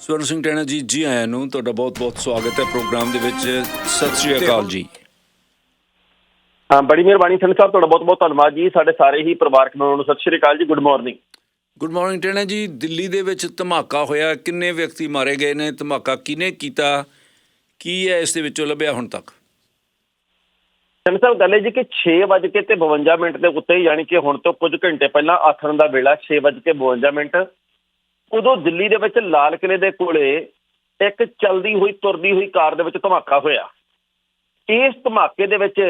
ਸਵਰਨ ਸਿੰਘ ਟੈਣਾ ਜੀ ਜੀ ਆਇਆਂ ਨੂੰ ਤੁਹਾਡਾ ਬਹੁਤ-ਬਹੁਤ ਸਵਾਗਤ ਹੈ ਪ੍ਰੋਗਰਾਮ ਦੇ ਵਿੱਚ। ਸਤਿ ਸ਼੍ਰੀ ਅਕਾਲ ਜੀ। ਹਾਂ ਬੜੀ ਮਿਹਰਬਾਨੀ ਸੰਤ ਸਾਹਿਬ ਤੁਹਾਡਾ ਬਹੁਤ ਬਹੁਤ ਧੰਨਵਾਦ ਜੀ। ਸਾਡੇ ਸਾਰੇ ਹੀ ਪਰਿਵਾਰਕ ਮੈਂਬਰਾਂ ਨੂੰ Sat Shri Akal ji good morning. Good morning ਟੈਣਾ ਜੀ ਦਿੱਲੀ ਦੇ ਵਿੱਚ ਧਮਾਕਾ ਹੋਇਆ। ਕਿੰਨੇ ਵਿਅਕਤੀ ਮਾਰੇ ਗਏ ਨੇ? ਧਮਾਕਾ ਕਿਹਨੇ ਕੀਤਾ? ਕੀ ਹੈ ਇਸ ਦੇ ਵਿੱਚੋਂ ਲੱਭਿਆ ਹੁਣ ਤੱਕ? ਸੰਤ ਸਾਹਿਬ ਗੱਲ ਹੈ ਜੀ ਕਿ 6:52 ਤੇ 52 ਮਿੰਟ ਦੇ ਉੱਤੇ ਯਾਨੀ ਕਿ ਹੁਣ ਤੋਂ ਕੁਝ ਘੰਟੇ ਪਹਿਲਾਂ ਆਥਣ ਦਾ ਵੇਲਾ 6:52 ਮਿੰਟ। ਉਦੋਂ ਦਿੱਲੀ ਦੇ ਵਿੱਚ ਲਾਲ ਕਿਲੇ ਦੇ ਕੋਲੇ ਇੱਕ ਚਲਦੀ ਹੋਈ, ਤੁਰਦੀ ਹੋਈ ਕਾਰ ਦੇ ਵਿੱਚ ਧਮਾਕਾ ਹੋਇਆ। ਇਸ ਧਮਾਕੇ ਦੇ ਵਿੱਚ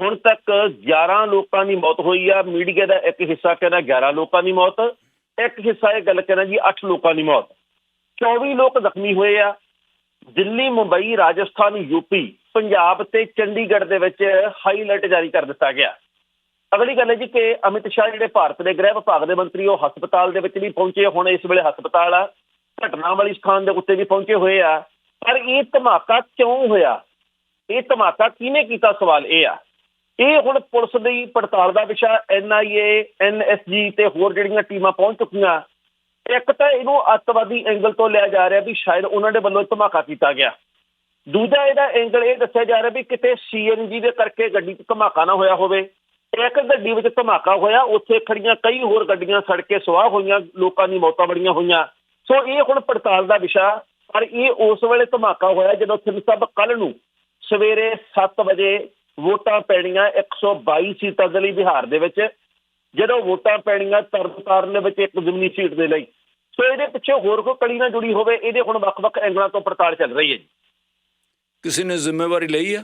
ਹੁਣ ਤੱਕ 11 ਲੋਕਾਂ ਦੀ ਮੌਤ ਹੋਈ ਆ। ਮੀਡੀਆ ਦਾ ਇੱਕ ਹਿੱਸਾ ਕਹਿੰਦਾ 11 ਲੋਕਾਂ ਦੀ ਮੌਤ, ਇੱਕ ਹਿੱਸਾ ਇਹ ਗੱਲ ਕਹਿੰਦਾ ਜੀ 8 ਲੋਕਾਂ ਦੀ ਮੌਤ। 24 ਲੋਕ ਜ਼ਖਮੀ ਹੋਏ ਆ। ਦਿੱਲੀ, ਮੁੰਬਈ, ਰਾਜਸਥਾਨ ਯੂਪੀ ਪੰਜਾਬ ਤੇ ਚੰਡੀਗੜ੍ਹ ਦੇ ਵਿੱਚ ਹਾਈ ਅਲਰਟ ਜਾਰੀ ਕਰ ਦਿੱਤਾ ਗਿਆ। ਅਗਲੀ ਗੱਲ ਹੈ ਜੀ ਕਿ ਅਮਿਤ ਸ਼ਾਹ ਜਿਹੜੇ ਭਾਰਤ ਦੇ ਗ੍ਰਹਿ ਵਿਭਾਗ ਦੇ ਮੰਤਰੀ, ਉਹ ਹਸਪਤਾਲ ਦੇ ਵਿੱਚ ਵੀ ਪਹੁੰਚੇ ਹੁਣ ਇਸ ਵੇਲੇ ਹਸਪਤਾਲ ਆ। ਘਟਨਾ ਵਾਲੀ ਸਥਾਨ ਦੇ ਉੱਤੇ ਵੀ ਪਹੁੰਚੇ ਹੋਏ ਆ। ਪਰ ਇਹ ਧਮਾਕਾ ਕਿਉਂ ਹੋਇਆ? ਇਹ ਧਮਾਕਾ ਕਿਹਨੇ ਕੀਤਾ? ਸਵਾਲ ਇਹ ਆ। ਇਹ ਹੁਣ ਪੁਲਿਸ ਦੀ ਪੜਤਾਲ ਦਾ ਵਿਸ਼ਾ ਐਨਆਈਏ ਐਨਐਸਜੀ ਤੇ ਹੋਰ ਜਿਹੜੀਆਂ ਟੀਮਾਂ ਪਹੁੰਚ ਚੁੱਕੀਆਂ, ਇੱਕ ਤਾਂ ਇਹਨੂੰ ਅੱਤਵਾਦੀ ਐਂਗਲ ਤੋਂ ਲਿਆ ਜਾ ਰਿਹਾ ਵੀ ਸ਼ਾਇਦ ਉਹਨਾਂ ਦੇ ਵੱਲੋਂ ਧਮਾਕਾ ਕੀਤਾ ਗਿਆ। ਦੂਜਾ ਇਹਦਾ ਐਂਗਲ ਇਹ ਦੱਸਿਆ ਜਾ ਰਿਹਾ ਵੀ ਕਿਤੇ ਸੀਐਨਜੀ ਦੇ ਕਰਕੇ ਗੱਡੀ 'ਚ ਧਮਾਕਾ ਨਾ ਹੋਇਆ ਹੋਵੇ। ਇੱਕ ਗੱਡੀ ਵਿੱਚ ਧਮਾਕਾ ਹੋਇਆ, ਉੱਥੇ ਖੜੀਆਂ ਕਈ ਹੋਰ ਗੱਡੀਆਂ ਸੜ ਕੇ ਸੁਆਹ ਹੋਈਆਂ, ਲੋਕਾਂ ਦੀ ਮੌਤਾਂ ਬੜੀਆਂ ਹੋਈਆਂ। ਸੋ ਇਹ ਹੁਣ ਪੜਤਾਲ ਦਾ ਵਿਸ਼ਾ, ਪਰ ਇਹ ਉਸ ਵੇਲੇ ਧਮਾਕਾ ਹੋਇਆ ਜਦੋਂ ਸਿੰਘ ਸਾਹਿਬ ਕੱਲ ਨੂੰ ਸਵੇਰੇ 7 ਵਜੇ ਵੋਟਾਂ ਪੈਣੀਆਂ 122 ਸੀਟਾਂ ਦੇ ਲਈ ਬਿਹਾਰ ਦੇ ਵਿੱਚ। ਜਦੋਂ ਵੋਟਾਂ ਪੈਣੀਆਂ, ਤਰਨਤਾਰਨ ਦੇ ਵਿੱਚ ਇੱਕ ਜ਼ਮੀਨੀ ਸੀਟ ਦੇ ਲਈ। ਸੋ ਇਹਦੇ ਪਿੱਛੇ ਹੋਰ ਕੋਈ ਕੜੀ ਨਾ ਜੁੜੀ ਹੋਵੇ, ਇਹਦੇ ਹੁਣ ਵੱਖ-ਵੱਖ ਐਂਗਲਾਂ ਤੋਂ ਪੜਤਾਲ ਚੱਲ ਰਹੀ ਹੈ ਜੀ। ਕਿਸੇ ਨੇ ਜ਼ਿੰਮੇਵਾਰੀ ਲਈ ਆ?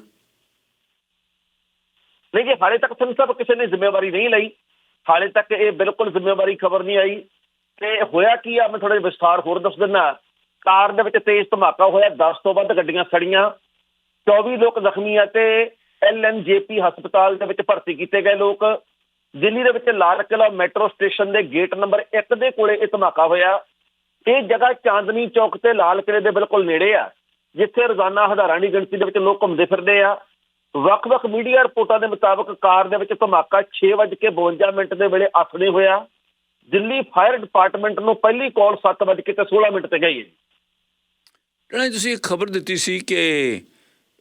ਨਹੀਂ ਜੀ, ਹਾਲੇ ਤੱਕ ਸਿੰਘ ਸਾਹਿਬ ਕਿਸੇ ਨੇ ਜ਼ਿੰਮੇਵਾਰੀ ਨਹੀਂ ਲਈ। ਹਾਲੇ ਤੱਕ ਇਹ ਬਿਲਕੁਲ ਜ਼ਿੰਮੇਵਾਰੀ ਖਬਰ ਨਹੀਂ ਆਈ। ਤੇ ਹੋਇਆ ਕੀ ਆ, ਮੈਂ ਥੋੜਾ ਵਿਸਥਾਰ ਹੋਰ ਦੱਸ ਦਿੰਦਾ। ਕਾਰ ਦੇ ਵਿੱਚ ਤੇਜ਼ ਧਮਾਕਾ ਹੋਇਆ 10 ਤੋਂ ਵੱਧ ਗੱਡੀਆਂ ਸੜੀਆਂ। 24 ਲੋਕ ਜ਼ਖਮੀ ਆ ਤੇ ਐਲਐਨਜੇਪੀ ਹਸਪਤਾਲ ਦੇ ਵਿੱਚ ਭਰਤੀ ਕੀਤੇ ਗਏ ਲੋਕ। ਦਿੱਲੀ ਦੇ ਵਿੱਚ ਲਾਲ ਕਿਲਾ ਮੈਟਰੋ ਸਟੇਸ਼ਨ ਦੇ ਗੇਟ ਨੰਬਰ 1 ਦੇ ਕੋਲੇ ਇਹ ਧਮਾਕਾ ਹੋਇਆ। ਇਹ ਜਗ੍ਹਾ ਚਾਂਦਨੀ ਚੌਕ ਤੇ ਲਾਲ ਕਿਲੇ ਦੇ ਬਿਲਕੁਲ ਨੇੜੇ ਆ, ਜਿੱਥੇ ਰੋਜ਼ਾਨਾ ਹਜ਼ਾਰਾਂ ਦੀ ਗਿਣਤੀ ਦੇ ਵਿੱਚ ਲੋਕ ਘੁੰਮਦੇ ਫਿਰਦੇ ਆ। ਵੱਖ-ਵੱਖ ਮੀਡੀਆ ਰਿਪੋਰਟਾਂ ਦੇ ਮੁਤਾਬਕ ਕਾਰ ਦੇ ਵਿੱਚ ਧਮਾਕਾ 6:52 ਮਿੰਟ ਦੇ ਵੇਲੇ ਆਥਣੇ ਹੋਇਆ। ਦਿੱਲੀ ਫਾਇਰ ਡਿਪਾਰਟਮੈਂਟ ਨੂੰ ਪਹਿਲੀ ਕਾਲ 7:16 ਮਿੰਟ ਤੇ ਗਈ। ਹੈ ਟੈਣਾ ਜੀ, ਤੁਸੀਂ ਇੱਕ ਖਬਰ ਦਿੱਤੀ ਸੀ ਕਿ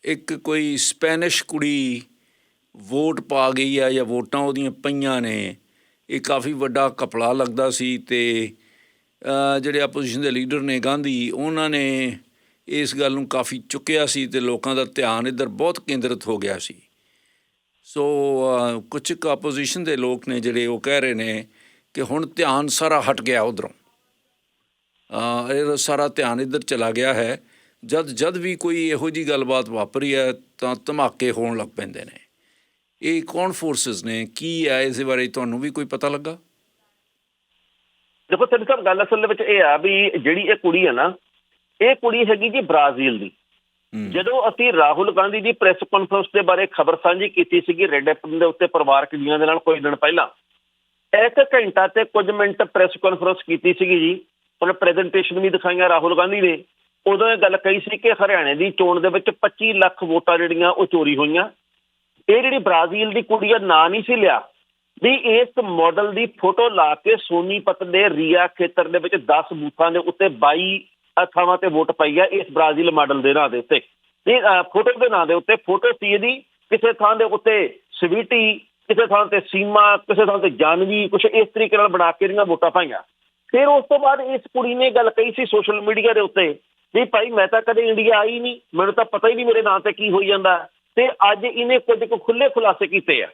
ਇੱਕ ਕੋਈ ਸਪੈਨਿਸ਼ ਕੁੜੀ ਵੋਟ ਪਾ ਗਈ ਆ ਜਾਂ ਵੋਟਾਂ ਉਹਦੀਆਂ ਪਈਆਂ ਨੇ, ਇਹ ਕਾਫੀ ਵੱਡਾ ਕਪੜਾ ਲੱਗਦਾ ਸੀ ਤੇ ਜਿਹੜੇ ਆਪੋਜੀਸ਼ਨ ਦੇ ਲੀਡਰ ਨੇ ਗਾਂਧੀ, ਉਹਨਾਂ ਨੇ ਇਸ ਗੱਲ ਨੂੰ ਕਾਫੀ ਚੁੱਕਿਆ ਸੀ ਤੇ ਲੋਕਾਂ ਦਾ ਧਿਆਨ ਇੱਧਰ ਬਹੁਤ ਕੇਂਦਰਿਤ ਹੋ ਗਿਆ ਸੀ। ਸੋ ਅਹ, ਕੁਝ ਕੁ ਆਪੋਜੀਸ਼ਨ ਦੇ ਲੋਕ ਨੇ ਜਿਹੜੇ ਉਹ ਕਹਿ ਰਹੇ ਨੇ ਕਿ ਹੁਣ ਧਿਆਨ ਸਾਰਾ ਹਟ ਗਿਆ ਉਧਰੋਂ। ਅਹ ਇਹ ਸਾਰਾ ਧਿਆਨ ਇੱਧਰ ਚਲਾ ਗਿਆ ਹੈ। ਜਦ ਜਦ ਵੀ ਕੋਈ ਇਹੋ ਜੀ ਗੱਲਬਾਤ ਵਾਪਰੀ ਹੈ ਤਾਂ ਧਮਾਕੇ ਹੋਣ ਲੱਗ ਪੈਂਦੇ ਨੇ। ਇਹ ਕੌਣ ਫੋਰਸਸ ਨੇ? ਕੀ ਹੈ? ਇਸ ਬਾਰੇ ਤੁਹਾਨੂੰ ਵੀ ਕੋਈ ਪਤਾ ਲੱਗਾ? ਦੇਖੋ ਸਿੰਘ ਸਾਹਿਬ ਗੱਲ ਅਸਲ ਵਿੱਚ ਇਹ ਆ ਵੀ ਜਿਹੜੀ ਇਹ ਕੁੜੀ ਹੈ ਨਾ ਇਹ ਕੁੜੀ ਹੈਗੀ ਜੀ ਬ੍ਰਾਜ਼ੀਲ ਦੀ। ਜਦੋਂ ਅਸੀਂ ਰਾਹੁਲ ਗਾਂਧੀ ਦੀ ਪ੍ਰੈਸ ਕਾਨਫਰੰਸ ਦੇ ਬਾਰੇ ਖਬਰ ਸਾਂਝੀ ਕੀਤੀ ਸੀਗੀ ਰੈੱਡ ਐਫਐਮ ਦੇ ਉੱਤੇ ਪਰਿਵਾਰਕ ਜੀਆਂ ਦੇ ਨਾਲ ਕੁਝ ਦਿਨ ਪਹਿਲਾਂ ਇੱਕ ਘੰਟਾ ਤੇ ਕੁਝ ਮਿੰਟ ਪ੍ਰੈਸ ਕਾਨਫਰੰਸ ਕੀਤੀ ਸੀਗੀ ਜੀ ਉਹਨੇ ਪ੍ਰੈਜੈਂਟੇਸ਼ਨ ਵੀ ਦਿਖਾਈਆਂ ਰਾਹੁਲ ਗਾਂਧੀ ਨੇ। ਉਦੋਂ ਇਹ ਗੱਲ ਕਹੀ ਸੀ ਕਿ ਹਰਿਆਣੇ ਦੀ ਚੋਣ ਦੇ ਵਿੱਚ 25 ਲੱਖ ਵੋਟਾਂ ਜਿਹੜੀਆਂ ਉਹ ਚੋਰੀ ਹੋਈਆਂ। ਇਹ ਜਿਹੜੀ ਬ੍ਰਾਜ਼ੀਲ ਦੀ ਕੁੜੀ ਆ ਨਾਂ ਨਹੀਂ ਸੀ ਲਿਆ। ਵੀ ਇਸ ਮਾਡਲ ਦੀ ਫੋਟੋ ਲਾ ਕੇ ਸੋਨੀਪਤ ਦੇ ਰੀਆ ਖੇਤਰ ਦੇ ਵਿੱਚ 10 ਬੂਥਾਂ ਦੇ ਉੱਤੇ 22 ਥਾਵਾਂ ਤੇ ਵੋਟ ਪਈ ਹੈ ਇਸ ਬ੍ਰਾਜ਼ੀਲ ਮਾਡਲ ਦੇ ਨਾਂ ਦੇ ਉੱਤੇ। ਇਹ ਫੋਟੋ ਦੇ ਨਾਂ ਦੇ ਉੱਤੇ ਫੋਟੋ ਸੀ ਇਹਦੀ, ਕਿਸੇ ਥਾਂ ਦੇ ਉੱਤੇ ਸਵੀਟੀ, ਕਿਸੇ ਥਾਂ ਤੇ ਸੀਮਾ, ਕਿਸੇ ਥਾਂ ਤੇ ਜਾਨਵੀ ਕੁਝ ਇਸ ਤਰੀਕੇ ਨਾਲ ਬਣਾ ਕੇ ਇਹਦੀਆਂ ਵੋਟਾਂ ਪਾਈਆਂ। ਫਿਰ ਉਸ ਤੋਂ ਬਾਅਦ ਇਸ ਕੁੜੀ ਨੇ ਗੱਲ ਕਹੀ ਸੀ ਸੋਸ਼ਲ ਮੀਡੀਆ ਦੇ ਉੱਤੇ ਵੀ ਭਾਈ ਮੈਂ ਤਾਂ ਕਦੇ ਇੰਡੀਆ ਆਈ ਨਹੀਂ, ਮੈਨੂੰ ਤਾਂ ਪਤਾ ਹੀ ਨਹੀਂ ਮੇਰੇ ਨਾਂ ਤੇ ਕੀ ਹੋਈ ਜਾਂਦਾ। ਤੇ ਅੱਜ ਇਹਨੇ ਕੁਝ ਕੁ ਖੁੱਲੇ ਖੁਲਾਸੇ ਕੀਤੇ ਆ।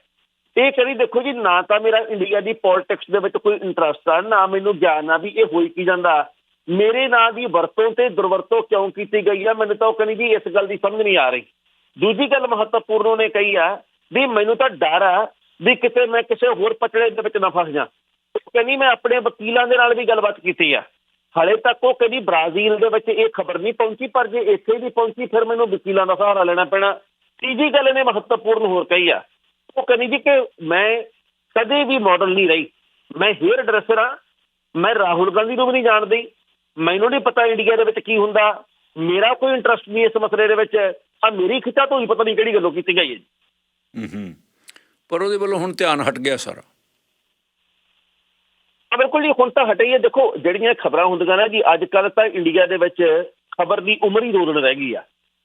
ਇਹ ਕਰੀ ਦੇਖੋ ਜੀ, ਨਾ ਤਾਂ ਮੇਰਾ ਇੰਡੀਆ ਦੀ ਪੋਲਿਟਿਕਸ ਦੇ ਵਿੱਚ ਕੋਈ ਇੰਟਰਸਟ ਆ, ਨਾ ਮੈਨੂੰ ਗਿਆਨ ਆ ਵੀ ਇਹ ਹੋਈ ਕੀ ਜਾਂਦਾ। ਮੇਰੇ ਨਾਂ ਦੀ ਵਰਤੋਂ ਤੇ ਦੁਰਵਰਤੋਂ ਕਿਉਂ ਕੀਤੀ ਗਈ ਆ? ਮੈਨੂੰ ਤਾਂ ਉਹ ਕਹਿੰਦੀ ਜੀ ਇਸ ਗੱਲ ਦੀ ਸਮਝ ਨਹੀਂ ਆ ਰਹੀ। ਦੂਜੀ ਗੱਲ ਮਹੱਤਵਪੂਰਨ ਉਹਨੇ ਕਹੀ ਆ ਵੀ ਮੈਨੂੰ ਤਾਂ ਡਰ ਆ ਵੀ ਕਿਤੇ ਮੈਂ ਕਿਸੇ ਹੋਰ ਪਟੜੇ ਦੇ ਵਿੱਚ ਨਾ ਫਸ ਜਾ। ਉਹ ਕਹਿੰਦੀ ਮੈਂ ਆਪਣੇ ਵਕੀਲਾਂ ਦੇ ਨਾਲ ਵੀ ਗੱਲਬਾਤ ਕੀਤੀ ਆ। ਹਲੇ ਤੱਕ ਉਹ ਕਹਿੰਦੀ ਬ੍ਰਾਜ਼ੀਲ ਦੇ ਵਿੱਚ ਇਹ ਖਬਰ ਨਹੀਂ ਪਹੁੰਚੀ, ਪਰ ਜੇ ਇੱਥੇ ਵੀ ਪਹੁੰਚੀ, ਫਿਰ ਮੈਨੂੰ ਵਕੀਲਾਂ ਦਾ ਸਹਾਰਾ ਲੈਣਾ ਪੈਣਾ। ਤੀਜੀ ਗੱਲ ਇਹਨੇ ਮਹੱਤਵਪੂਰਨ ਹੋਰ ਕਹੀ ਆ। ਉਹ ਕਹਿੰਦੀ ਜੀ ਕਿ ਮੈਂ ਕਦੇ ਵੀ ਮਾਡਲ ਨਹੀਂ ਰਹੀ। ਮੈਂ ਹੇਅਰ ਡਰੈਸਰ ਆ। ਮੈਂ ਰਾਹੁਲ ਗਾਂਧੀ ਨੂੰ ਵੀ ਨਹੀਂ ਜਾਣਦੀ। ਮੈਨੂੰ ਨਹੀਂ ਪਤਾ ਇੰਡੀਆ ਦੇ ਵਿੱਚ ਕੀ ਹੁੰਦਾ। ਮੇਰਾ ਕੋਈ ਇੰਟਰਸਟ ਨਹੀਂ ਇਸ ਮਸਲੇ ਦੇ ਵਿੱਚ। ਆ ਮੇਰੀ ਖਿੱਚਾ ਤੋਂ ਹੀ ਪਤਾ ਨਹੀਂ ਕਿਹੜੀ ਗੱਲੋਂ ਕੀਤੀ ਗਈ ਹੈ ਹੂੰ ਹੂੰ ਪਰ ਉਹਦੇ ਵੱਲੋਂ ਹੁਣ ਧਿਆਨ ਹਟ ਗਿਆ ਸਾਰਾ। ਆ ਬਿਲਕੁਲ ਜੀ ਹੁਣ ਤਾਂ ਹਟੇ ਹੀ। ਦੇਖੋ ਜਿਹੜੀਆਂ ਖਬਰਾਂ ਹੁੰਦੀਆਂ ਨਾ ਜੀ ਅੱਜ ਕੱਲ ਤਾਂ ਇੰਡੀਆ ਦੇ ਵਿੱਚ ਖਬਰ ਦੀ ਉਮਰ ਹੀ ਦੋ ਦਿਨ ਰਹਿ ਗਈ ਆ।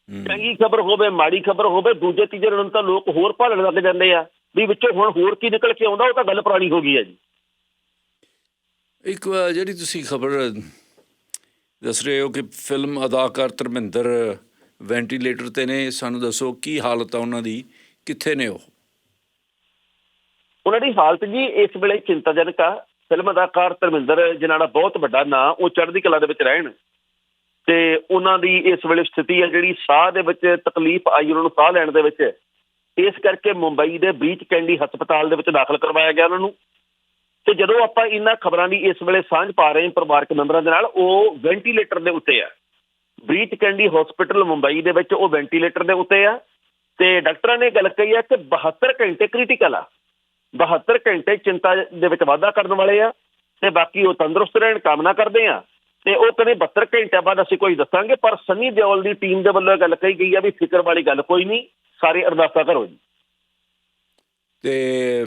ਚੰਗੀ ਖਬਰ ਹੋਵੇ ਮਾੜੀ ਖਬਰ ਹੋਵੇ ਦੂਜੇ ਤੀਜੇ ਦਿਨ ਤਾਂ ਲੋਕ ਹੋਰ ਭਾਲਣ ਲੱਗ ਜਾਂਦੇ ਆ। ਵੀ ਵਿੱਚੋਂ ਹੁਣ ਹੋਰ ਕੀ ਨਿਕਲ ਕੇ ਆਉਂਦਾ ਉਹ ਤਾਂ ਗੱਲ ਪੁਰਾਣੀ ਹੋ ਗਈ ਹੈ ਜੀ। ਇੱਕ ਜਿਹੜੀ ਤੁਸੀਂ ਖਬਰ ਦੱਸ ਰਹੇ ਹੋ ਕਿ ਫਿਲਮ ਅਦਾਕਾਰ ਧਰਮਿੰਦਰ ਵੈਂਟੀਲੇਟਰ ਤੇ ਨੇ। ਸਾਨੂੰ ਦੱਸੋ ਕੀ ਹਾਲਤ ਆ ਉਹਨਾਂ ਦੀ, ਕਿੱਥੇ ਨੇ ਉਹ? ਉਹਨਾਂ ਦੀ ਹਾਲਤ ਜੀ ਇਸ ਵੇਲੇ ਚਿੰਤਾਜਨਕ ਆ। ਫਿਲਮ ਅਦਾਕਾਰ ਧਰਮਿੰਦਰ, ਜਿਨ੍ਹਾਂ ਦਾ ਬਹੁਤ ਵੱਡਾ ਨਾਂ, ਉਹ ਚੜ੍ਹਦੀ ਕਲਾ ਦੇ ਵਿੱਚ ਰਹਿਣ। ਤੇ ਉਹਨਾਂ ਦੀ ਇਸ ਵੇਲੇ ਸਥਿਤੀ ਹੈ ਜਿਹੜੀ ਸਾਹ ਦੇ ਵਿੱਚ ਤਕਲੀਫ ਆਈ, ਉਹਨਾਂ ਨੂੰ ਸਾਹ ਲੈਣ ਦੇ ਵਿੱਚ। ਇਸ ਕਰਕੇ ਮੁੰਬਈ ਦੇ ਬੀਚ ਕੈਂਡੀ ਹਸਪਤਾਲ ਦੇ ਵਿੱਚ ਦਾਖਲ ਕਰਵਾਇਆ ਗਿਆ ਉਹਨਾਂ ਨੂੰ। ਤੇ ਜਦੋਂ ਆਪਾਂ ਇਹਨਾਂ ਖਬਰਾਂ ਦੀ ਇਸ ਵੇਲੇ ਸਾਂਝ ਪਾ ਰਹੇ ਹਾਂ ਪਰਿਵਾਰਕ ਮੈਂਬਰਾਂ ਦੇ ਨਾਲ, ਉਹ ਵੈਂਟੀਲੇਟਰ ਦੇ ਉੱਤੇ ਆ। ਬੀਚ ਕੈਂਡੀ ਹਸਪੀਟਲ ਮੁੰਬਈ ਦੇ ਵਿੱਚ ਉਹ ਵੈਂਟੀਲੇਟਰ ਦੇ ਉੱਤੇ ਆ ਤੇ ਡਾਕਟਰਾਂ ਨੇ ਗੱਲ ਕਹੀ ਹੈ ਕਿ 72 ਘੰਟੇ ਕ੍ਰਿਟੀਕਲ ਆ। 72 ਘੰਟੇ ਚਿੰਤਾ ਦੇ ਵਿੱਚ ਵਾਧਾ ਕਰਨ ਵਾਲੇ ਆ ਤੇ ਬਾਕੀ ਉਹ ਤੰਦਰੁਸਤ ਰਹਿਣ ਕਾਮਨਾ ਕਰਦੇ ਆ। ਤੇ ਉਹ ਕਹਿੰਦੇ 72 ਘੰਟਿਆਂ ਬਾਅਦ ਅਸੀਂ ਕੋਈ ਦੱਸਾਂਗੇ, ਪਰ ਸੰਨੀ ਦਿਓਲ ਦੀ ਟੀਮ ਦੇ ਵੱਲੋਂ ਇਹ ਗੱਲ ਕਹੀ ਗਈ ਆ ਵੀ ਫਿਕਰ ਵਾਲੀ ਗੱਲ ਕੋਈ ਨਹੀਂ, ਸਾਰੇ ਅਰਦਾਸਾਂ ਕਰੋ ਜੀ। ਤੇ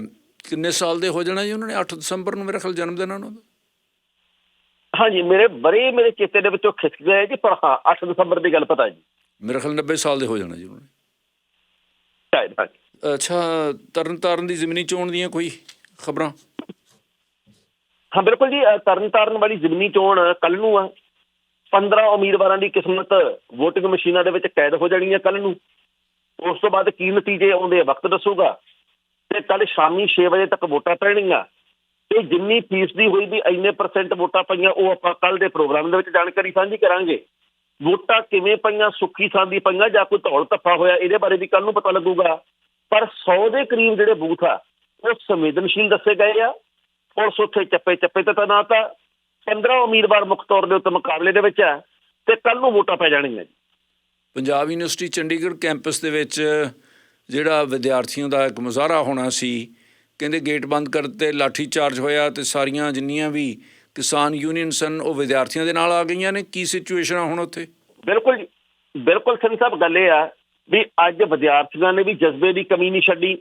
ਕਿੰਨੇ ਸਾਲ ਦੇ ਹੋ ਜਾਣਾ ਜੀ ਉਹਨਾਂ ਨੇ? 8 ਦਸੰਬਰ ਨੂੰ ਮੇਰੇ ਖਿਆਲ ਜਨਮ ਦਿਨ ਉਹਨਾਂ ਦਾ। ਹਾਂਜੀ ਮੇਰੇ ਬੜੇ ਮੇਰੇ ਚੇਤੇ ਦੇ ਵਿੱਚੋਂ ਖਿਸਕ ਗਏ ਜੀ ਪਰ ਹਾਂ 8 ਦਸੰਬਰ ਦੀ ਗੱਲ ਪਤਾ ਜੀ। ਮੇਰੇ ਖਿਆਲ 90 ਸਾਲ ਦੇ ਹੋ ਜਾਣਾ ਜੀ ਉਹਨਾਂ ਨੇ। ਸ਼ਾਇਦ ਹਾਂਜੀ। ਅੱਛਾ ਤਰਨ ਤਾਰਨ ਦੀ ਜ਼ਮੀਨੀ ਚੋਣ ਦੀਆਂ ਕੋਈ ਖਬਰਾਂ? ਹਾਂ ਬਿਲਕੁਲ ਜੀ ਅ, ਤਰਨ ਤਾਰਨ ਵਾਲੀ ਜ਼ਿਮਨੀ ਚੋਣ ਕੱਲ ਨੂੰ ਆ। 15 ਉਮੀਦਵਾਰਾਂ ਦੀ ਕਿਸਮਤ VOTING ਮਸ਼ੀਨਾਂ ਦੇ ਵਿੱਚ ਕੈਦ ਹੋ ਜਾਣੀ ਹੈ ਕੱਲ ਨੂੰ। ਉਸ ਤੋਂ ਬਾਅਦ ਕੀ ਨਤੀਜੇ ਆਉਂਦੇ ਆ ਵਕਤ ਦੱਸੂਗਾ। ਤੇ ਕੱਲ ਸ਼ਾਮੀ 6 ਵਜੇ ਤੱਕ ਵੋਟਾਂ ਪੈਣਗੀਆਂ। ਇਹ ਜਿੰਨੀ ਫੀਸਦੀ ਹੋਈ ਵੀ ਇੰਨੇ ਪਰਸੈਂਟ ਵੋਟਾਂ ਪਈਆਂ, ਉਹ ਆਪਾਂ ਕੱਲ ਦੇ ਪ੍ਰੋਗਰਾਮ ਦੇ ਵਿੱਚ ਜਾਣਕਾਰੀ ਸਾਂਝੀ ਕਰਾਂਗੇ। ਵੋਟਾਂ ਕਿਵੇਂ ਪਈਆਂ, ਸੁੱਖੀ ਸਾਂਦੀ ਪਈਆਂ ਜਾਂ ਕੋਈ ਧੌਲ ਧੱਫਾ ਹੋਇਆ, ਇਹਦੇ ਬਾਰੇ ਵੀ ਕੱਲ ਨੂੰ ਪਤਾ ਲੱਗੂਗਾ। ਪਰ 100 ਦੇ ਕਰੀਬ ਜਿਹੜੇ ਬੂਥ ਆ, ਉਹ ਸੰਵੇਦਨਸ਼ੀਲ ਦੱਸੇ ਗਏ ਆ। ਪੁਲਿਸ ਉੱਥੇ ਚੱਪੇ ਚੱਪੇ ਤੇ ਤੈਨਾਤ ਆ। 15 ਉਮੀਦਵਾਰ ਮੁੱਖ ਤੌਰ ਦੇ ਉੱਤੇ ਮੁਕਾਬਲੇ ਦੇ ਵਿੱਚ ਆ, ਤੇ ਕੱਲ ਨੂੰ ਵੋਟਾਂ ਪੈ ਜਾਣਗੀਆਂ ਜੀ। ਪੰਜਾਬ ਯੂਨੀਵਰਸਿਟੀ ਚੰਡੀਗੜ੍ਹ ਕੈਂਪਸ ਦੇ ਵਿੱਚ ਜਿਹੜਾ ਵਿਦਿਆਰਥੀਆਂ ਦਾ ਇੱਕ ਮੁਜ਼ਾਹਰਾ ਹੋਣਾ ਸੀ, ਕਹਿੰਦੇ ਗੇਟ ਬੰਦ ਕਰ ਦਿੱਤੇ ਲਾਠੀ ਚਾਰਜ ਹੋਇਆ ਤੇ ਸਾਰੀਆਂ ਜਿੰਨੀਆਂ ਵੀ ਕਿਸਾਨ ਯੂਨੀਅਨ ਸਨ, ਉਹ ਵਿਦਿਆਰਥੀਆਂ ਦੇ ਨਾਲ ਆ ਗਈਆਂ ਨੇ। ਕੀ ਸਿਚੁਏਸ਼ਨ ਆ ਹੁਣ ਉੱਥੇ? ਬਿਲਕੁਲ ਬਿਲਕੁਲ ਸਿੰਘ ਸਾਹਿਬ, ਗੱਲ ਇਹ ਆ ਵੀ ਅੱਜ ਵਿਦਿਆਰਥੀਆਂ ਨੇ ਵੀ ਜਜ਼ਬੇ ਦੀ ਕਮੀ ਨਹੀਂ ਛੱਡੀ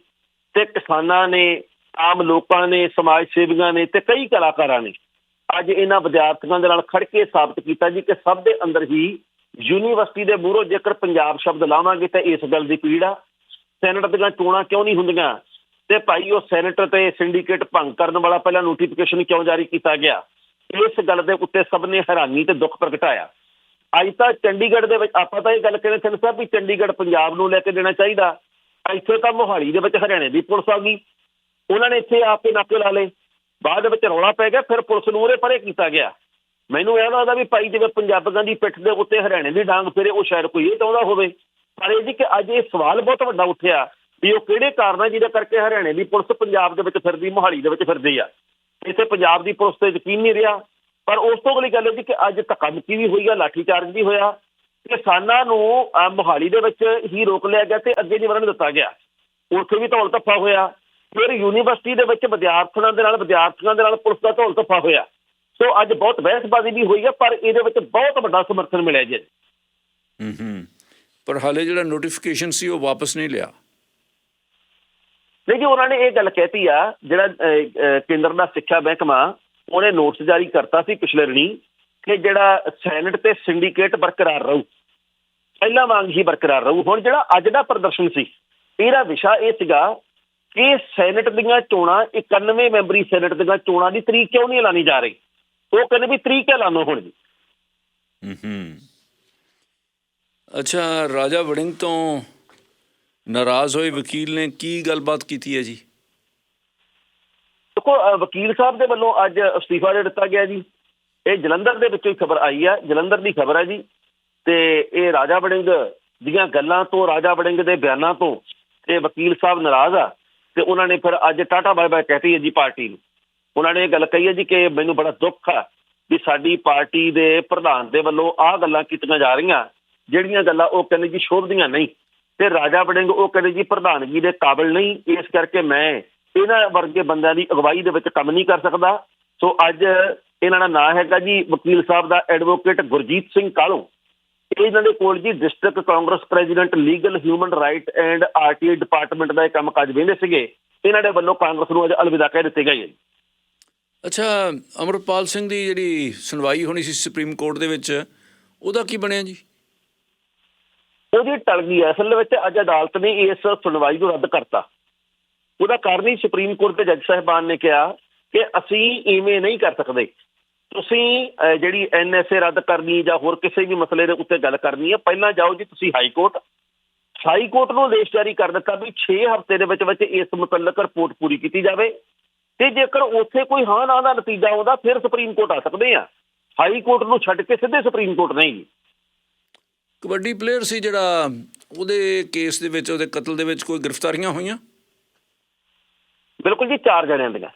ਤੇ ਕਿਸਾਨਾਂ ਨੇ, ਆਮ ਲੋਕਾਂ ਨੇ, ਸਮਾਜ ਸੇਵੀਆਂ ਨੇ ਤੇ ਕਈ ਕਲਾਕਾਰਾਂ ਨੇ ਅੱਜ ਇਹਨਾਂ ਵਿਦਿਆਰਥੀਆਂ ਦੇ ਨਾਲ ਖੜ ਕੇ ਸਾਬਤ ਕੀਤਾ ਜੀ ਕਿ ਸਭ ਦੇ ਅੰਦਰ ਹੀ ਯੂਨੀਵਰਸਿਟੀ ਦੇ ਮੂਹਰੋਂ ਜੇਕਰ ਪੰਜਾਬ ਸ਼ਬਦ ਲਾਵਾਂਗੇ ਤਾਂ ਇਸ ਗੱਲ ਦੀ ਪੀੜਾ ਸੈਨੇਟ ਦੀਆਂ ਚੋਣਾਂ ਕਿਉਂ ਨਹੀਂ ਹੁੰਦੀਆਂ? ਤੇ ਭਾਈ, ਉਹ ਸੈਨੇਟ ਤੇ ਸਿੰਡੀਕੇਟ ਭੰਗ ਕਰਨ ਵਾਲਾ ਪਹਿਲਾਂ ਨੋਟੀਫਿਕੇਸ਼ਨ ਕਿਉਂ ਜਾਰੀ ਕੀਤਾ ਗਿਆ? ਇਸ ਗੱਲ ਦੇ ਉੱਤੇ ਸਭ ਨੇ ਹੈਰਾਨੀ ਤੇ ਦੁੱਖ ਪ੍ਰਗਟਾਇਆ ਅੱਜ ਤਾਂ ਚੰਡੀਗੜ੍ਹ ਦੇ ਵਿੱਚ ਆਪਾਂ ਤਾਂ ਇਹ ਗੱਲ ਕਰੇ ਸਨ ਸਾਹਿਬ ਵੀ ਚੰਡੀਗੜ੍ਹ ਪੰਜਾਬ ਨੂੰ ਲੈ ਕੇ ਦੇਣਾ ਚਾਹੀਦਾ। ਇੱਥੇ ਤਾਂ ਮੋਹਾਲੀ ਦੇ ਵਿੱਚ ਹਰਿਆਣੇ ਦੀ ਪੁਲਿਸ ਆ ਗਈ। ਉਹਨਾਂ ਨੇ ਇੱਥੇ ਆਪੇ ਨਾਕੇ ਲਾ ਲਏ। ਬਾਅਦ ਵਿੱਚ ਰੌਲਾ ਪੈ ਗਿਆ, ਫਿਰ ਪੁਲਿਸ ਨੂੰ ਉਹਦੇ ਪਰੇ ਕੀਤਾ ਗਿਆ। ਮੈਨੂੰ ਇਹ ਲੱਗਦਾ ਵੀ ਭਾਈ, ਜਿਵੇਂ ਪੰਜਾਬੀਆਂ ਦੀ ਪਿੱਠ ਦੇ ਉੱਤੇ ਹਰਿਆਣੇ ਦੀ ਡਾਂਗ ਫਿਰੇ, ਉਹ ਸ਼ਾਇਦ ਕੋਈ ਇਹ ਚਾਹੁੰਦਾ ਹੋਵੇ। ਪਰ ਇਹ ਜੀ ਕਿ ਅੱਜ ਇਹ ਸਵਾਲ ਬਹੁਤ ਵੱਡਾ ਉੱਠਿਆ ਵੀ ਉਹ ਕਿਹੜੇ ਕਾਰਨ ਹੈ ਜਿਹਦੇ ਕਰਕੇ ਹਰਿਆਣੇ ਦੀ ਪੁਲਿਸ ਪੰਜਾਬ ਦੇ ਵਿੱਚ ਫਿਰਦੀ, ਮੋਹਾਲੀ ਦੇ ਵਿੱਚ ਫਿਰਦੀ ਆ। ਇੱਥੇ ਪੰਜਾਬ ਦੀ ਪੁਲਿਸ ਤੇ ਯਕੀਨ ਨਹੀਂ ਰਿਹਾ। ਪਰ ਉਸ ਤੋਂ ਅਗਲੀ ਗੱਲ ਇਹ ਜੀ ਕਿ ਅੱਜ ਧੱਕਾ ਮੁੱਕੀ ਵੀ ਹੋਈ ਆ, ਲਾਠੀਚਾਰਜ ਵੀ ਹੋਇਆ। ਕਿਸਾਨਾਂ ਨੂੰ ਮੋਹਾਲੀ ਦੇ ਵਿੱਚ ਹੀ ਰੋਕ ਲਿਆ ਗਿਆ ਤੇ ਅੱਗੇ ਨਹੀਂ ਵਧਣ ਦਿੱਤਾ ਗਿਆ। ਉੱਥੇ ਵੀ ਧੌਲ ਧੱਫਾ ਹੋਇਆ। ਫਿਰ ਯੂਨੀਵਰਸਿਟੀ ਦੇ ਵਿੱਚ ਵਿਦਿਆਰਥੀਆਂ ਦੇ ਨਾਲ, ਵਿਦਿਆਰਥੀਆਂ ਦੇ ਨਾਲ ਪੁਲਿਸ ਦਾ ਧੌਲ ਧੱਫਾ ਹੋਇਆ। ਸੋ ਅੱਜ ਬਹੁਤ ਬਹਿਸਬਾਜ਼ੀ ਵੀ ਹੋਈ ਹੈ ਪਰ ਇਹਦੇ ਵਿੱਚ ਬਹੁਤ ਵੱਡਾ ਸਮਰਥਨ ਮਿਲਿਆ ਜੀ। ਹੂੰ ਹੂੰ। ਪਰ ਹਾਲੇ ਜਿਹੜਾ ਨੋਟੀਫਿਕੇਸ਼ਨ ਸੀ ਉਹ ਵਾਪਸ ਨਹੀਂ ਲਿਆ। ਜੀ ਉਹਨਾਂ ਨੇ ਇਹ ਗੱਲ ਕਹਿਤੀ ਆ ਜਿਹੜਾ ਕੇਂਦਰ ਦਾ ਸਿੱਖਿਆ ਮਹਿਕਮਾ ਉਹਨੇ ਨੋਟਿਸ ਜਾਰੀ ਕਰਤਾ ਸੀ ਪਿਛਲੇ ਦਿਨੀ ਕਿ ਜਿਹੜਾ ਸੈਨੇਟ ਤੇ ਸਿੰਡੀਕੇਟ ਬਰਕਰਾਰ ਰਹੂ। ਪਹਿਲਾਂ ਵਾਂਗ ਹੀ ਬਰਕਰਾਰ ਰਹੂ। ਹੁਣ ਜਿਹੜਾ ਅੱਜ ਦਾ ਪ੍ਰਦਰਸ਼ਨ ਸੀ ਇਹਦਾ ਵਿਸ਼ਾ ਇਹ ਸੀਗਾ ਕਿ ਸੈਨੇਟ ਦੀਆਂ ਚੋਣਾਂ 91 ਮੈਂਬਰੀ ਸੈਨੇਟ ਦੀਆਂ ਚੋਣਾਂ ਦੀ ਤਰੀਕ ਕਿਉਂ ਨਹੀਂ ਐਲਾਨੀ ਜਾ ਰਹੀ? ਉਹ ਕਹਿੰਦੇ ਵੀ ਤਰੀਕ ਐਲਾਨੋ ਹੁਣ ਜੀ। ਹੂੰ ਹੂੰ। ਅੱਛਾ, ਰਾਜਾ ਵੜਿੰਗ ਤੋਂ ਨਾਰਾਜ਼ ਹੋਏ ਵਕੀਲ ਨੇ ਕੀ ਗੱਲਬਾਤ ਕੀਤੀ ਹੈ ਜੀ? ਦੇਖੋ ਵਕੀਲ ਸਾਹਿਬ ਦੇ ਵੱਲੋਂ ਅੱਜ ਅਸਤੀਫਾ ਦੇ ਦਿੱਤਾ ਗਿਆ ਜੀ। ਇਹ ਜਲੰਧਰ ਦੇ ਵਿੱਚੋਂ ਹੀ ਖਬਰ ਆਈ ਆ ਜਲੰਧਰ ਦੀ ਖਬਰ ਹੈ ਜੀ। ਤੇ ਇਹ ਰਾਜਾ ਵੜਿੰਗ ਦੀਆਂ ਗੱਲਾਂ ਤੋਂ, ਰਾਜਾ ਵੜਿੰਗ ਦੇ ਬਿਆਨਾਂ ਤੋਂ ਇਹ ਵਕੀਲ ਸਾਹਿਬ ਨਾਰਾਜ਼ ਆ ਤੇ ਉਹਨਾਂ ਨੇ ਫਿਰ ਅੱਜ ਟਾਟਾ ਬਾਏ ਬਾਏ ਕਹਿਤੀ ਹੈ ਜੀ ਪਾਰਟੀ ਨੂੰ। ਉਹਨਾਂ ਨੇ ਇਹ ਗੱਲ ਕਹੀ ਹੈ ਜੀ ਕਿ ਮੈਨੂੰ ਬੜਾ ਦੁੱਖ ਆ ਵੀ ਸਾਡੀ ਪਾਰਟੀ ਦੇ ਪ੍ਰਧਾਨ ਦੇ ਵੱਲੋਂ ਆਹ ਗੱਲਾਂ ਕੀਤੀਆਂ ਜਾ ਰਹੀਆਂ ਜਿਹੜੀਆਂ ਗੱਲਾਂ ਉਹ ਕਹਿੰਦੇ ਜੀ ਸ਼ੋਭਦੀਆਂ ਨਹੀਂ। ਤੇ ਰਾਜਾ ਵੜਿੰਗ ਉਹ ਕਹਿੰਦੇ ਜੀ ਪ੍ਰਧਾਨਗੀ ਦੇ ਕਾਬਿਲ ਨਹੀਂ। ਇਸ ਕਰਕੇ ਮੈਂ ਇਹਨਾਂ ਵਰਗੇ ਬੰਦਿਆਂ ਦੀ ਅਗਵਾਈ ਦੇ ਵਿੱਚ ਕੰਮ ਨਹੀਂ ਕਰ ਸਕਦਾ। ਸੋ ਅੱਜ ਇਹਨਾਂ ਦਾ ਨਾਂ ਹੈਗਾ ਜੀ ਵਕੀਲ ਸਾਹਿਬ ਦਾ ਐਡਵੋਕੇਟ ਗੁਰਜੀਤ ਸਿੰਘ ਕਾਲੋ ਇਹਨਾਂ ਦੇ ਕੋਲ ਜੀ district Congress president legal human right and RTI department ਦਾ ਇਹ ਕੰਮ ਕਾਜ ਵੇਂਦੇ ਸੀਗੇ। ਇਹਨਾਂ ਦੇ ਵੱਲੋਂ ਕਾਂਗਰਸ ਨੂੰ ਅੱਜ ਅਲਵਿਦਾ ਕਹਿ ਦਿੱਤੇ ਗਏ ਅੱਛਾ, ਅਮਰਪਾਲ ਸਿੰਘ ਦੀ ਜਿਹੜੀ ਸੁਣਵਾਈ ਹੋਣੀ ਸੀ ਸੁਪਰੀਮ ਕੋਰਟ ਦੇ ਵਿੱਚ, ਉਹਦਾ ਕੀ ਬਣਿਆ ਜੀ? ਉਹਦੀ ਟਲ ਗਈ ਹੈ। ਅਸਲ ਵਿੱਚ ਅੱਜ ਅਦਾਲਤ ਨੇ ਇਸ ਸੁਣਵਾਈ ਨੂੰ ਰੱਦ ਕਰਤਾ। ਉਹਦਾ ਕਾਰਨ ਹੀ ਸੁਪਰੀਮ ਕੋਰਟ ਦੇ ਜੱਜ ਸਾਹਿਬਾਨ ਨੇ ਕਿਹਾ ਕਿ ਅਸੀਂ ਇਵੇਂ ਨਹੀਂ ਕਰ ਸਕਦੇ। ਤੁਸੀਂ ਅਹ, ਜਿਹੜੀ ਐਨਐਸਏ ਰੱਦ ਕਰਨੀ ਜਾਂ ਹੋਰ ਕਿਸੇ ਵੀ ਮਸਲੇ ਦੇ ਉੱਤੇ ਗੱਲ ਕਰਨੀ ਹੈ ਪਹਿਲਾਂ ਜਾਓ ਜੀ ਤੁਸੀਂ ਹਾਈ ਕੋਰਟ। ਹਾਈ ਕੋਰਟ ਨੂੰ ਆਦੇਸ਼ ਜਾਰੀ ਕਰ ਦਿੱਤਾ ਵੀ 6 ਹਫ਼ਤੇ ਦੇ ਵਿੱਚ ਵਿੱਚ ਇਸ ਮੁਤਲਕ ਰਿਪੋਰਟ ਪੂਰੀ ਕੀਤੀ ਜਾਵੇ। ਤੇ ਜੇਕਰ ਉੱਥੇ ਕੋਈ ਹਾਂ ਨਾ ਦਾ ਨਤੀਜਾ ਆਉਂਦਾ ਫਿਰ ਸੁਪਰੀਮ ਕੋਰਟ ਆ ਸਕਦੇ ਆ। ਹਾਈ ਕੋਰਟ ਨੂੰ ਛੱਡ ਕੇ ਸਿੱਧੇ ਸੁਪਰੀਮ ਕੋਰਟ ਨਹੀਂ। ਜੀ ਕਬੱਡੀ ਪਲੇਅਰ ਸੀ ਜਿਹੜਾ ਉਹਦੇ ਕੇਸ ਦੇ ਵਿੱਚ, ਉਹਦੇ ਕਤਲ ਦੇ ਵਿੱਚ ਕੋਈ ਗ੍ਰਿਫਤਾਰੀਆਂ ਹੋਈਆਂ? ਬਿਲਕੁਲ ਜੀ, ਚਾਰ ਜਣਿਆਂ ਦੀਆਂ।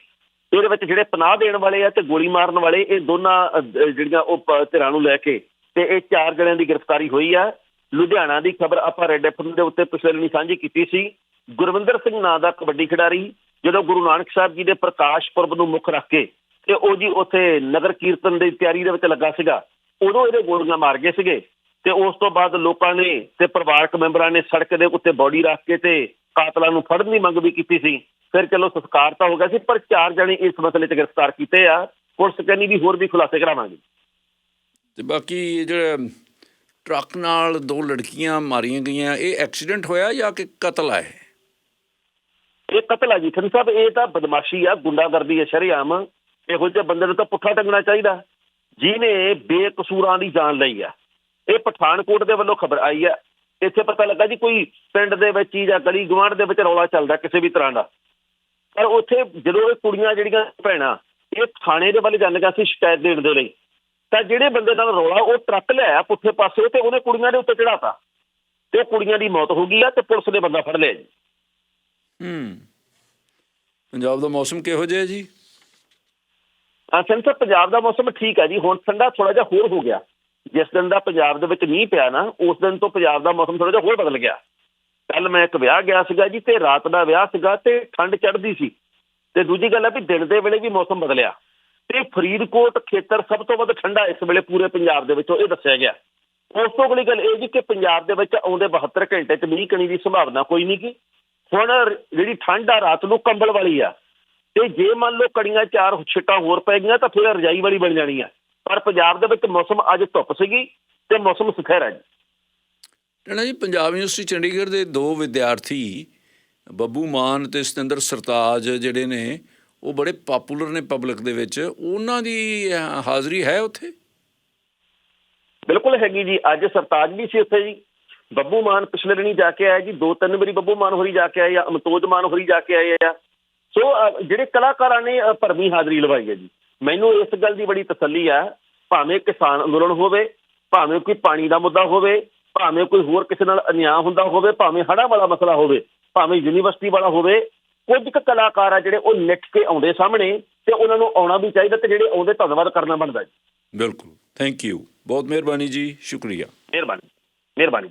ਇਹਦੇ ਵਿੱਚ ਜਿਹੜੇ ਪਨਾਹ ਦੇਣ ਵਾਲੇ ਆ ਤੇ ਗੋਲੀ ਮਾਰਨ ਵਾਲੇ, ਇਹ ਦੋਨਾਂ ਜਿਹੜੀਆਂ ਉਹ ਧਿਰਾਂ ਨੂੰ ਲੈ ਕੇ ਤੇ ਇਹ ਚਾਰ ਜਣਿਆਂ ਦੀ ਗ੍ਰਿਫਤਾਰੀ ਹੋਈ ਆ। ਲੁਧਿਆਣਾ ਦੀ ਖਬਰ ਆਪਾਂ ਰੈੱਡ ਐਫਐਮ ਦੇ ਉੱਤੇ ਪਿਛਲੇ ਦਿਨੀ ਸਾਂਝੀ ਕੀਤੀ ਸੀ। ਗੁਰਵਿੰਦਰ ਸਿੰਘ ਨਾਂ ਦਾ ਕਬੱਡੀ ਖਿਡਾਰੀ, ਜਦੋਂ ਗੁਰੂ ਨਾਨਕ ਸਾਹਿਬ ਜੀ ਦੇ ਪ੍ਰਕਾਸ਼ ਪੁਰਬ ਨੂੰ ਮੁੱਖ ਰੱਖ ਕੇ ਤੇ ਉਹ ਜੀ ਉੱਥੇ ਨਗਰ ਕੀਰਤਨ ਦੀ ਤਿਆਰੀ ਦੇ ਵਿੱਚ ਲੱਗਾ ਸੀਗਾ, ਉਦੋਂ ਇਹਦੇ ਗੋਲੀਆਂ ਮਾਰ ਗਏ ਸੀਗੇ। ਤੇ ਉਸ ਤੋਂ ਬਾਅਦ ਲੋਕਾਂ ਨੇ ਤੇ ਪਰਿਵਾਰਕ ਮੈਂਬਰਾਂ ਨੇ ਸੜਕ ਦੇ ਉੱਤੇ ਬੋਡੀ ਰੱਖ ਕੇ ਤੇ ਕਾਤਲਾਂ ਨੂੰ ਫੜਨ ਦੀ ਮੰਗ ਵੀ ਕੀਤੀ ਸੀ। ਫਿਰ ਚਲੋ ਸੰਸਕਾਰ ਤਾਂ ਹੋ ਗਿਆ ਸੀ ਪਰ ਚਾਰ ਜਣੇ ਇਸ ਮਸਲੇ 'ਚ ਗ੍ਰਿਫਤਾਰ ਕੀਤੇ ਆ। ਪੁਲਿਸ ਕਹਿੰਦੀ ਵੀ ਹੋਰ ਵੀ ਖੁਲਾਸੇ ਕਰਾਵਾਂਗੇ। ਤੇ ਬਾਕੀ ਜਿਹੜਾ ਟਰੱਕ ਨਾਲ ਦੋ ਲੜਕੀਆਂ ਮਾਰੀਆਂ ਗਈਆਂ ਇਹ ਐਕਸੀਡੈਂਟ ਹੋਇਆ ਜਾਂ ਕਿ ਕਤਲ ਆ ਇਹ? ਇਹ ਕਤਲ ਆ ਜੀ। ਖੰਨ ਸਾਹਿਬ ਇਹ ਤਾਂ ਬਦਮਾਸ਼ੀ ਆ ਗੁੰਡਾਗਰਦੀ ਹੈ ਸ਼ਰੇਆਮ। ਇਹੋ ਜਿਹੇ ਬੰਦੇ ਨੂੰ ਤਾਂ ਪੁੱਠਾ ਟੰਗਣਾ ਚਾਹੀਦਾ। ਜਿਹਨੇ ਬੇਕਸੂਰਾਂ ਦੀ ਜਾਨ ਲਈ ਆ। ਇਹ ਪਠਾਨਕੋਟ ਦੇ ਵੱਲੋਂ ਖਬਰ ਆਈ ਆ ਇੱਥੇ ਪਤਾ ਲੱਗਾ ਜੀ ਕੋਈ ਪਿੰਡ ਦੇ ਵਿੱਚ ਹੀ ਜਾਂ ਗਲੀ ਗਵਾਂਢ ਦੇ ਵਿੱਚ ਰੌਲਾ ਚੱਲਦਾ ਕਿਸੇ ਵੀ ਤਰ੍ਹਾਂ ਦਾ। ਪਰ ਉੱਥੇ ਜਦੋਂ ਇਹ ਕੁੜੀਆਂ ਜਿਹੜੀਆਂ ਭੈਣਾਂ ਇਹ ਥਾਣੇ ਦੇ ਵੱਲ ਜਾਂਦੀਆਂ ਸੀ ਸ਼ਿਕਾਇਤ ਦੇਣ ਦੇ ਲਈ ਤਾਂ ਜਿਹੜੇ ਬੰਦੇ ਨਾਲ ਰੌਲਾ ਉਹ ਟਰੱਕ ਲਿਆਇਆ ਪੁੱਠੇ ਪਾਸੇ ਤੇ ਉਹਨੇ ਕੁੜੀਆਂ ਦੇ ਉੱਤੇ ਚੜਾਤਾ ਤੇ ਕੁੜੀਆਂ ਦੀ ਮੌਤ ਹੋ ਗਈ ਆ ਤੇ ਪੁਲਿਸ ਨੇ ਬੰਦਾ ਫੜ ਲਿਆ ਜੀ। ਹੂੰ। ਪੰਜਾਬ ਦਾ ਮੌਸਮ ਕਿਹੋ ਜਿਹਾ ਜੀ? ਹਾਂ ਸੈਂਸਰ ਪੰਜਾਬ ਦਾ ਮੌਸਮ ਠੀਕ ਹੈ ਜੀ। ਹੁਣ ਠੰਡਾ ਥੋੜਾ ਜਿਹਾ ਹੋਰ ਹੋ ਗਿਆ। ਜਿਸ ਦਿਨ ਦਾ ਪੰਜਾਬ ਦੇ ਵਿੱਚ ਮੀਂਹ ਪਿਆ ਨਾ, ਉਸ ਦਿਨ ਤੋਂ ਪੰਜਾਬ ਦਾ ਮੌਸਮ ਥੋੜਾ ਜਿਹਾ ਹੋਰ ਬਦਲ ਗਿਆ। ਕੱਲ ਮੈਂ ਇੱਕ ਵਿਆਹ ਗਿਆ ਸੀਗਾ ਜੀ ਤੇ ਰਾਤ ਦਾ ਵਿਆਹ ਸੀਗਾ ਤੇ ਠੰਡ ਚੜ੍ਹਦੀ ਸੀ। ਤੇ ਦੂਜੀ ਗੱਲ ਹੈ ਵੀ ਦਿਨ ਦੇ ਵੇਲੇ ਵੀ ਮੌਸਮ ਬਦਲਿਆ। ਤੇ ਫਰੀਦਕੋਟ ਖੇਤਰ ਸਭ ਤੋਂ ਵੱਧ ਠੰਡਾ ਇਸ ਵੇਲੇ ਪੂਰੇ ਪੰਜਾਬ ਦੇ ਵਿੱਚੋਂ ਇਹ ਦੱਸਿਆ ਗਿਆ। ਉਸ ਤੋਂ ਅਗਲੀ ਗੱਲ ਇਹ ਜੀ ਕਿ ਪੰਜਾਬ ਦੇ ਵਿੱਚ ਆਉਂਦੇ 72 ਘੰਟੇ 'ਚ ਮੀਂਹ ਕਣੀ ਦੀ ਸੰਭਾਵਨਾ ਕੋਈ ਨਹੀਂ ਗੀ। ਹੁਣ ਜਿਹੜੀ ਠੰਡ ਆ ਰਾਤ ਨੂੰ ਕੰਬਲ ਵਾਲੀ ਆ। ਤੇ ਜੇ ਮੰਨ ਲਓ ਕੜੀਆਂ ਚਾਰ ਛਿੱਟਾਂ ਹੋਰ ਪੈ ਗਈਆਂ ਤਾਂ ਫਿਰ ਰਜਾਈ ਵਾਲੀ ਬਣ ਜਾਣੀ ਆ। ਪਰ ਪੰਜਾਬ ਦੇ ਵਿੱਚ ਮੌਸਮ ਅੱਜ ਧੁੱਪ ਸੀਗੀ ਤੇ ਮੌਸਮ ਸੁਖੈਰ ਹੈ ਜੀ। ਟਣਾ ਜੀ ਪੰਜਾਬ ਯੂਨੀਵਰਸਿਟੀ ਚੰਡੀਗੜ੍ਹ ਦੇ ਦੋ ਵਿਦਿਆਰਥੀ ਬੱਬੂ ਮਾਨ ਤੇ ਸਤਿੰਦਰ ਸਰਤਾਜ ਜਿਹੜੇ ਨੇ ਉਹ ਬੜੇ ਪਪੂਲਰ ਨੇ ਪਬਲਿਕ ਦੇ ਵਿੱਚ। ਉਹਨਾਂ ਦੀ ਹਾਜ਼ਰੀ ਹੈ ਉੱਥੇ? ਬਿਲਕੁਲ ਹੈਗੀ ਜੀ। ਅੱਜ ਸਰਤਾਜ ਵੀ ਸੀ ਉੱਥੇ ਜੀ। ਬੱਬੂ ਮਾਨ ਪਿਛਲੇ ਦਿਨੀ ਜਾ ਕੇ ਆਇਆ ਜੀ। ਦੋ ਤਿੰਨ ਵਾਰੀ ਬੱਬੂ ਮਾਨ ਹੋਰੀ ਜਾ ਕੇ ਆਏ ਆ। ਅਮਤੋਜ ਮਾਨ ਹੋਰੀ ਜਾ ਕੇ ਆਏ ਆ। ਸੋ ਜਿਹੜੇ ਕਲਾਕਾਰਾਂ ਨੇ ਭਰਵੀਂ ਹਾਜ਼ਰੀ ਲਵਾਈ ਹੈ ਜੀ। ਮੈਨੂੰ ਇਸ ਗੱਲ ਦੀ ਬੜੀ ਤਸੱਲੀ ਆ ਭਾਵੇਂ ਕਿਸਾਨ ਅੰਦੋਲਨ ਹੋਵੇ ਭਾਵੇਂ ਕੋਈ ਪਾਣੀ ਦਾ ਮੁੱਦਾ ਹੋਵੇ ਭਾਵੇਂ ਕੋਈ ਹੋਰ ਕਿਸੇ ਨਾਲ ਅਨਿਆਂ ਹੁੰਦਾ ਹੋਵੇ ਭਾਵੇਂ ਹੜ੍ਹਾਂ ਵਾਲਾ ਮਸਲਾ ਹੋਵੇ ਭਾਵੇਂ ਯੂਨੀਵਰਸਿਟੀ ਵਾਲਾ ਹੋਵੇ ਕੁਝ ਕੁ ਕਲਾਕਾਰ ਆ ਜਿਹੜੇ ਉਹ ਨਿੱਠ ਕੇ ਆਉਂਦੇ ਸਾਹਮਣੇ ਤੇ ਉਹਨਾਂ ਨੂੰ ਆਉਣਾ ਵੀ ਚਾਹੀਦਾ ਤੇ ਜਿਹੜੇ ਆਉਂਦੇ ਧੰਨਵਾਦ ਕਰਨਾ ਬਣਦਾ ਜੀ। ਬਿਲਕੁਲ। ਥੈਂਕ ਯੂ ਬਹੁਤ ਮਿਹਰਬਾਨੀ ਜੀ। ਸ਼ੁਕਰੀਆ। ਮਿਹਰਬਾਨੀ। ਮਿਹਰਬਾਨੀ।